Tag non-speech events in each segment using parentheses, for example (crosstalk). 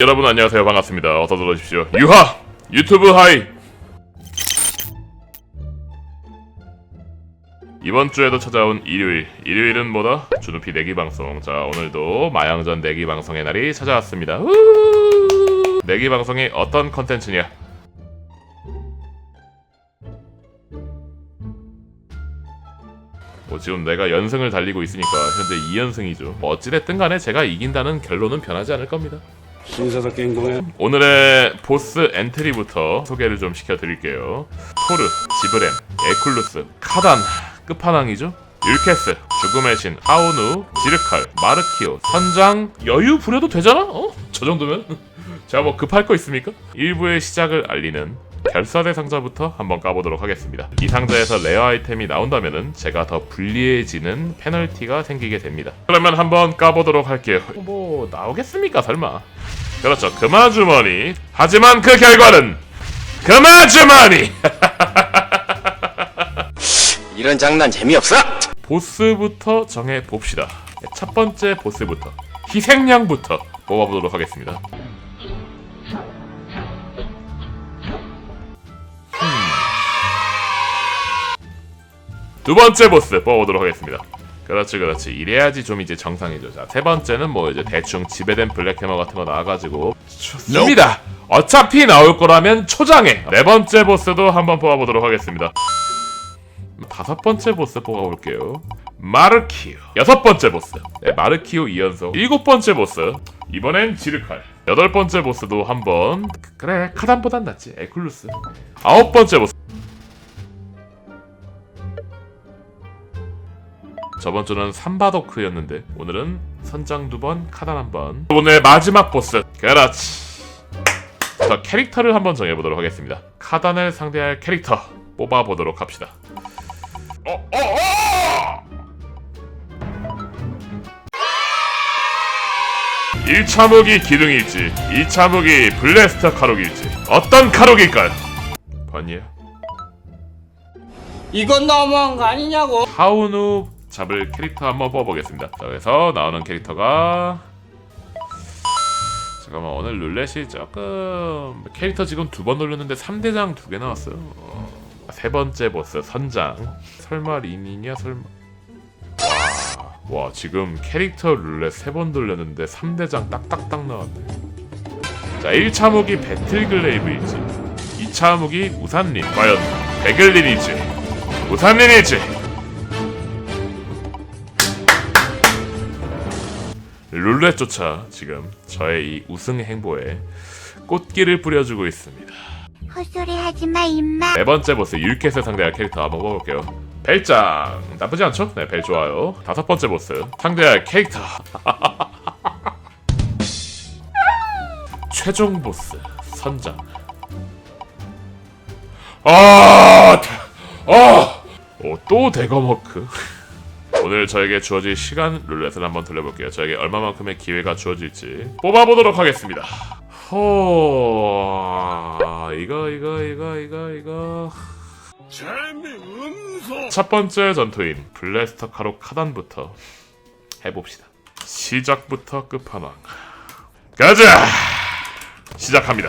여러분 안녕하세요. 반갑습니다. 어서 들어오십시오. 유하! 유튜브 하이! 이번 주에도 찾아온 일요일. 일요일은 뭐다? 주누피 내기 방송. 자 오늘도 마양전 내기 방송의 날이 찾아왔습니다. 우! 내기 방송이 어떤 컨텐츠냐? 뭐 지금 내가 연승을 달리고 있으니까 현재 2연승이죠. 뭐 어찌됐든 간에 제가 이긴다는 결론은 변하지 않을 겁니다 신사석 갱공에 오늘의 보스 엔트리부터 소개를 좀 시켜드릴게요. 토르, 지브렘, 에쿨루스, 카단, 끝판왕이죠. 율케스, 죽음의 신, 하오누, 지르칼, 마르키오, 선장, 여유 부려도 되잖아? 어? 저 정도면? (laughs) 제가 뭐 급할 거 있습니까? 1부의 시작을 알리는 결사대 상자부터 한번 까보도록 하겠습니다. 이 상자에서 레어 아이템이 나온다면은 제가 더 불리해지는 페널티가 생기게 됩니다. 그러면 한번 까보도록 할게요. 뭐 나오겠습니까 설마? 그렇죠. 금화주머니. 하지만 그 결과는 금화주머니. (laughs) 이런 장난 재미없어! 보스부터 정해 봅시다. 첫 번째 보스부터 희생양부터 뽑아보도록 하겠습니다. 음. 두 번째 보스 뽑아보도록 하겠습니다. 그렇지 그렇지. 이래야지 좀 이제 정상이죠. 자세 번째는 뭐 이제 대충 지배된 블랙해머 같은 거 나와가지고. 좋습니다. 어차피 나올 거라면 초장해 네 번째 보스도 한번 뽑아보도록 하겠습니다. 다섯 번째 보스 뽑아볼게요. 마르키오. 여섯 번째 보스. 네, 마르키오 2연속. 일곱 번째 보스. 이번엔 지르칼. 여덟 번째 보스도 한번. 그래 카단보단 낫지. 에클루스. 아홉 번째 보스 저번 주는 삼바도크였는데 오늘은 선장 두 번, 카단 한 번. 오늘 마지막 보스. 그렇지. 자, 캐릭터를 한번 정해보도록 하겠습니다. 카단을 상대할 캐릭터 뽑아보도록 합시다. 어, 어, 어! 1차 무기 기둥일지, 2차 무기 블래스터 카록일지, 어떤 카록일까요? 번이요. 이건 너무한 거 아니냐고. 하우누 잡을 캐릭터 한번 뽑아보겠습니다. 자, 그래서 나오는 캐릭터가 잠깐만 오늘 룰렛이 조금 캐릭터 지금 두 번 돌렸는데 3대장 두 개 나왔어요. 어, 세 번째 보스 선장 설마 린이냐 설마 와, 와 지금 캐릭터 룰렛 세 번 돌렸는데 3대장 딱딱딱 나왔네. 자 1차 무기 배틀글레이브일지 2차 무기 우산린 과연 백을린일지 우산린일지 룰렛조차 지금 저의 이 우승 행보에 꽃길을 뿌려주고 있습니다. 헛소리 하지 마, 임마. 네 번째 보스 율켓을 상대할 캐릭터 한번 뽑아볼게요. 벨짱 나쁘지 않죠? 네, 벨 좋아요. 다섯 번째 보스 상대할 캐릭터 (laughs) 최종 보스 선장. 아, 대- 아, 어, 또 대거머크. 오늘 저에게 주어질 시간 룰렛을 한번 돌려볼게요. 저에게 얼마만큼의 기회가 주어질지 뽑아보도록 하겠습니다. 호 이거 이거 이거 이거 이거 재미없어 첫 번째 전투인 블래스터 카로 카단부터 해봅시다. 시작부터 끝판왕 가자 시작합니다.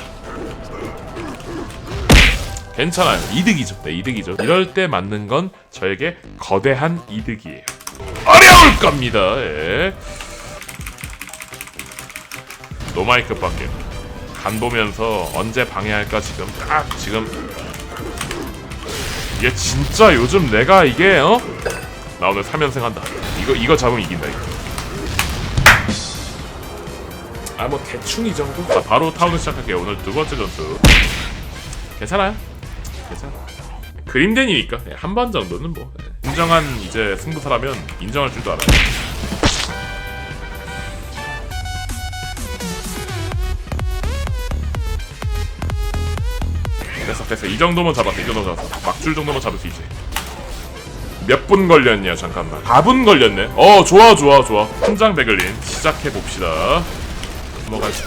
괜찮아요. 이득이죠. 네, 이득이죠. 이럴 때 맞는 건 저에게 거대한 이득이에요. 어려울 겁니다. 예. 노마이크 밖에 간 보면서 언제 방해할까 지금 딱 지금 이게 진짜 요즘 내가 이게 어? 나 오늘 3연승 한다. 이거 이거 잡으면 이긴다 이거. 아뭐 대충 이 정도? 자 바로 타운을 시작할게요. 오늘 두 번째 전투. 괜찮아요? 괜찮아. 그림덴이니까 한 번 정도는 뭐 예. 인정한 이제 승부사라면 인정할 줄도 알아요. 됐어 됐어. 이 정도면 잡았어 이 정도 잡았어. 막줄 정도면 잡을 수 있지. 몇 분 걸렸냐 잠깐만. 4분 걸렸네? 어 좋아 좋아 좋아. 현장 베글린 시작해 봅시다. 넘어가시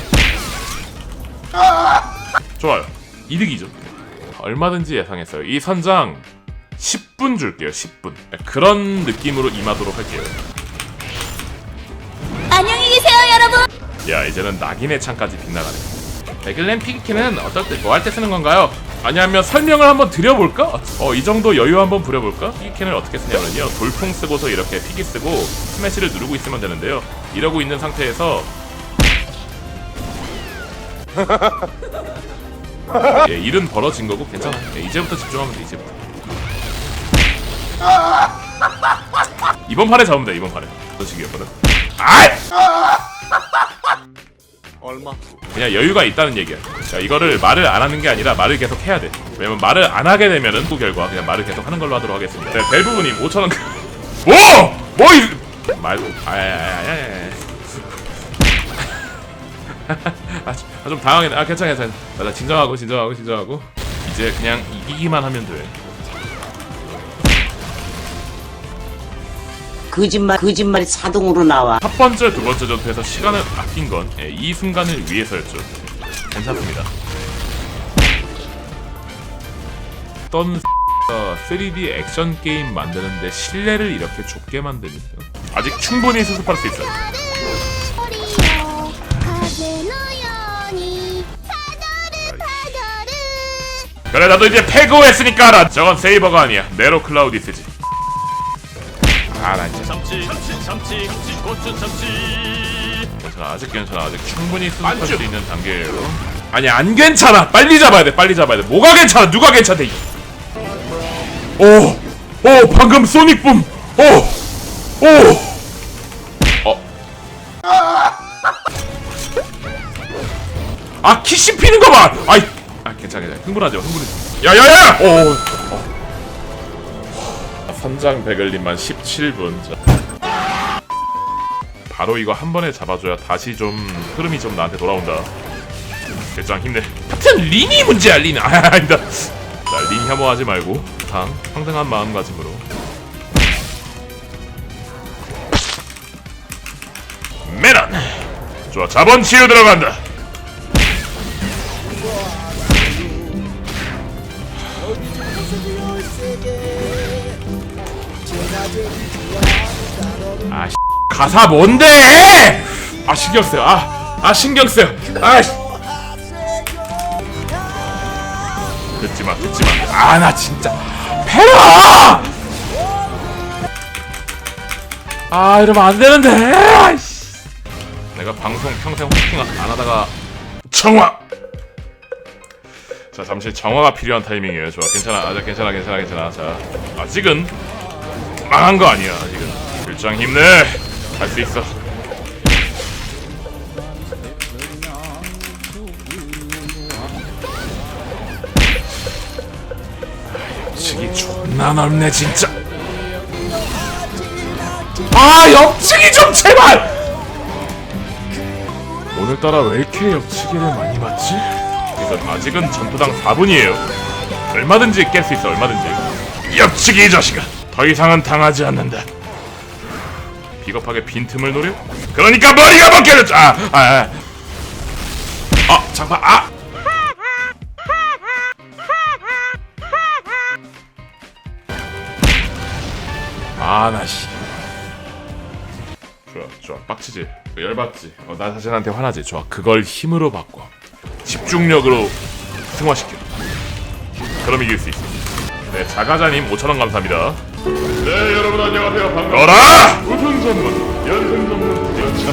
좋아요. 이득이죠. 얼마든지 예상했어요. 이 선장 10분 줄게요 10분 그런 느낌으로 임하도록 할게요 안녕히 계세요, 여러분. 야 이제는 낙인의 창까지 빗나가네 베글렌 피기키는 어떨 때 뭐 할 때 쓰는 건가요? 아니면 설명을 한번 드려볼까? 어 이 정도 여유 한번 부려볼까? 피기캔을 어떻게 쓰냐면요 돌풍 쓰고서 이렇게 피기 쓰고 스매시를 누르고 있으면 되는데요 이러고 있는 상태에서 (laughs) 예, 일은 벌어진 거고 괜찮아 예, 이제부터 집중하면 돼 이제부터 이번 판에 잡으면 돼 이번 판에 식이었거든 아이! 얼마? 그냥 여유가 있다는 얘기야. 자, 이거를 말을 안 하는 게 아니라 말을 계속 해야 돼. 왜냐면 말을 안 하게 되면은 그 결과 그냥 말을 계속 하는 걸로 하도록 하겠습니다. 네, 벨부부님 5천 원. (laughs) 뭐? 뭐 이? 말고. 아야야야야. (laughs) 아, 좀- 좀 당황했네. 아, 괜찮아, 괜찮아. 나, 나 진정하고, 진정하고, 진정하고. 이제 그냥 이기기만 하면 돼. 거짓말 거짓말이 자동으로 나와. 첫 번째, 두 번째 전투에서 시간을 아낀 건이 예, 순간을 위해서였죠. 괜찮습니다. 어떤 3D 액션 게임 만드는데 신뢰를 이렇게 좁게 만드니까 아직 충분히 수습할 수 있어요. 그래 나도 이제 패고 했으니까 알아. 저건 세이버가 아니야. 네로 클라우디스지. 참치 참치 고추 참치 괜찮아 아직 괜찮아 아직 충분히 수습할 수 있는 단계예요. 아니 안 괜찮아. 빨리 잡아야 돼. 빨리 잡아야 돼. 뭐가 괜찮아? 누가 괜찮대? 오, 오 방금 소닉 붐. 오, 오. 어. 아 키씨 피는 거 봐. 아이, 아 괜찮아 괜찮아. 흥분하지 마. 흥분하지. 마. 야야야. 오. 어. 선장 베글린만 17분. 자. 바로 이거 한 번에 잡아줘야 다시 좀 흐름이 좀 나한테 돌아온다. 대장 힘내. 하여튼 린이 문제야 린. (laughs) 아 아니다. 자, 린 혐오하지 말고 당 평등한 마음가짐으로. 메란. 좋아 자본 치유 들어간다. 아 씨, 가사 뭔데? 아 신경 쓰여. 아, 아 신경 쓰여. 아. 씨. 듣지 마, 듣지 마. 아 나 진짜 패라. 아 이러면 안 되는데. 아이씨. 내가 방송 평생 호스팅 안 하다가 정화. 자 잠시 정화가 필요한 타이밍이에요. 좋아, 괜찮아, 아직 괜찮아, 괜찮아, 괜찮아. 자 아직은 망한 거 아니야. 아직은 일장 힘내. 할수 있어. 옆측이 존나 넓네 진짜. 아 옆측이 좀 제발. 오늘따라 왜 이렇게 옆치기를 많이 맞지? 그래서 아직은 전투당 4분이에요. 얼마든지 깰 수 있어 얼마든지. 옆치기 이 자식아. 더 이상은 당하지 않는다. 비겁하게 빈틈을 노려? 그러니까 머리가 벗겨졌. 아, 아, 아. 아, 장판. 아. 아, 나 씨. 좋아, 좋아. 빡치지. 열받지. 어, 나 자신한테 화나지. 좋아. 그걸 힘으로 바꿔. 집중력으로 승화시켜. 그럼 이길 수 있어. 네, 자가자님 5천원 감사합니다. 네, 여러분 안녕하세요. 반가워라! 우승 전문, 연승 전문, 연차.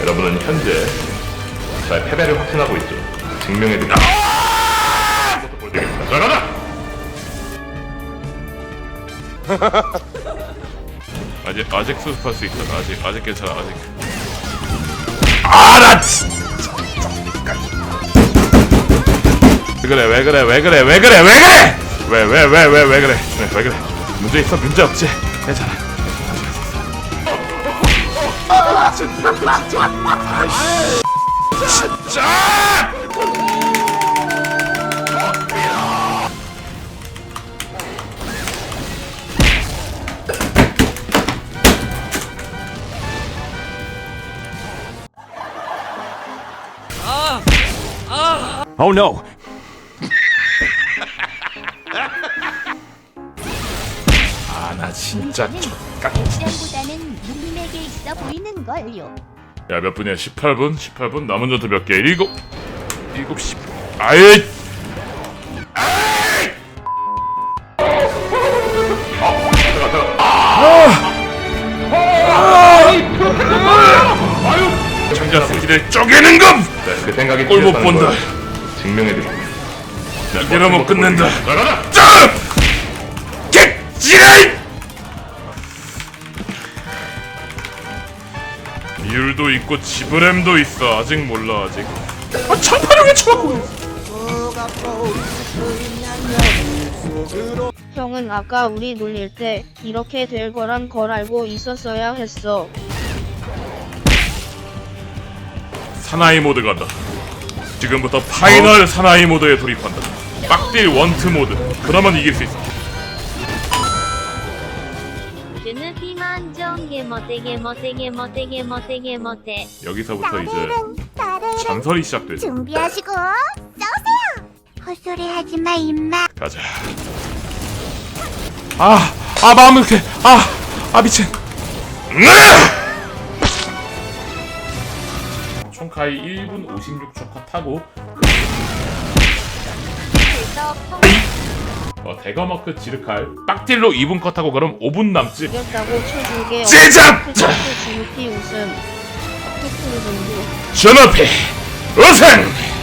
여러분은 현재 저의 패배를 확신하고 있죠. 증명해드립니다. 가자! (laughs) 아직 아직 수습할 수 있어. 아직 아직 괜찮아. 아직. 아, 나 진짜. 왜 그래? 왜 그래? 왜 그래? 왜 그래? 왜 그래? 왜 왜 왜 왜 왜 그래? 왜, 왜 그래? 문제 있어? 문제 없지? 괜찮아. 진짜. Oh no 족같. 전보다는 게 있어 보이는 걸요. 야 몇 분이야 18분 18분 남은 전투 몇 개 일곱 일곱 십 청자 새끼들 쪼개는 검! 그 생각이 꼴못 틀렸다는 본다. 걸 증명해드립니다. 이러면 끝낸다 나가라 짜! 개찌라 율도 있고 지브램도 있어. 아직 몰라 아직. 아 장판을 왜 쳐맞고 형은 아까 우리 놀릴 때 이렇게 될 거란 걸 알고 있었어야 했어. 사나이 모드 간다. 지금부터 파이널 사나이 모드에 돌입한다. 빡딜 원트 모드. 그러면 이길 수 있어 모테게 모테게 모테게 모테게 모테. 여기서부터 이제 전설이 시작되죠 준비하시고 싸우세요. 헛소리 하지 마 임마. 가자 아! 아 마음이 이렇게 아! 아 미친 으아! 총카이 1분 56초 컷 하고 어, 대거머크 지르칼 빡딜로 2분 컷하고 그럼 5분 남지 이겼다고 쳐줄게. 시작! 자! 지우피 웃음. 토크를 정도. 전업해 우승!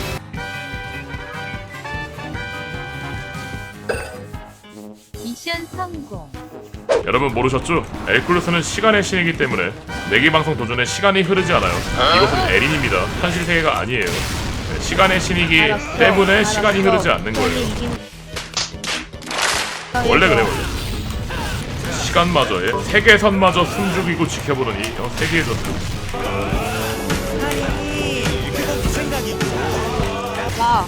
미션 성공. 여러분 모르셨죠? 엘클루스는 시간의 신이기 때문에 내기 방송 도전에 시간이 흐르지 않아요. 이것은 에린입니다. 현실 세계가 아니에요. 네, 시간의 신이기 알았어. 때문에 알았어. 시간이 흐르지 않는 거예요. 이긴- 원래 그래 원래. 시간마저에 세계선마저 숨죽이고 지켜보더니 어, 세계해졌어. 와.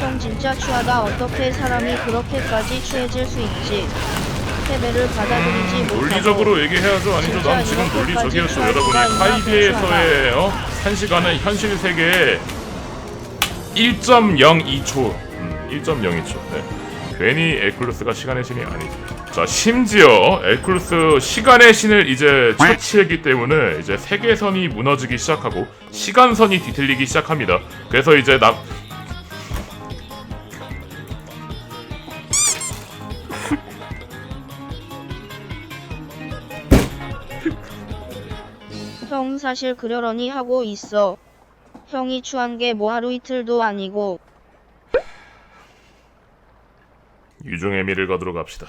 형 진짜 추하다. 어떻게 사람이 그렇게까지 추해질 수 있지? 패배를 받아들이지 못하고 논리적으로 얘기해야죠. 아니죠. 난 지금 논리적이었죠. 여러분이 하이비에서의 어? 한 시간은 현실 세계에 1.02초, 음, 1.02초. 네. 괜히 엘클루스가 시간의 신이 아니죠. 자, 심지어 엘클루스 시간의 신을 이제 처치했기 때문에 이제 세계선이 무너지기 시작하고 시간선이 뒤틀리기 시작합니다. 그래서 이제 나 (laughs) 형 사실 그러려니 하고 있어. 형이 추한 게 뭐 하루 이틀도 아니고 유종의 미를 거두러 갑시다.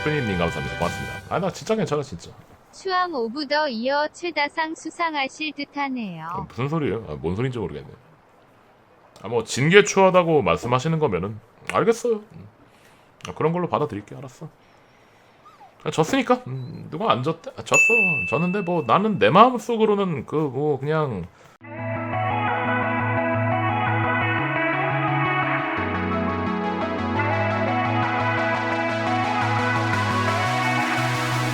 예쁜이님 감사합니다. 고맙습니다. 아 나 진짜 괜찮아 진짜. 추앙 오브 더 이어 최다상 수상하실 듯하네요. 무슨 소리예요? 아, 뭔 소린지 모르겠네. 아뭐 진게 추하다고 말씀하시는 거면은 알겠어요. 음. 아, 그런 걸로 받아들일게. 알았어. 아, 졌으니까 음, 누가 안 졌대? 아, 졌어. 졌는데 뭐 나는 내 마음 속으로는 그 뭐 그냥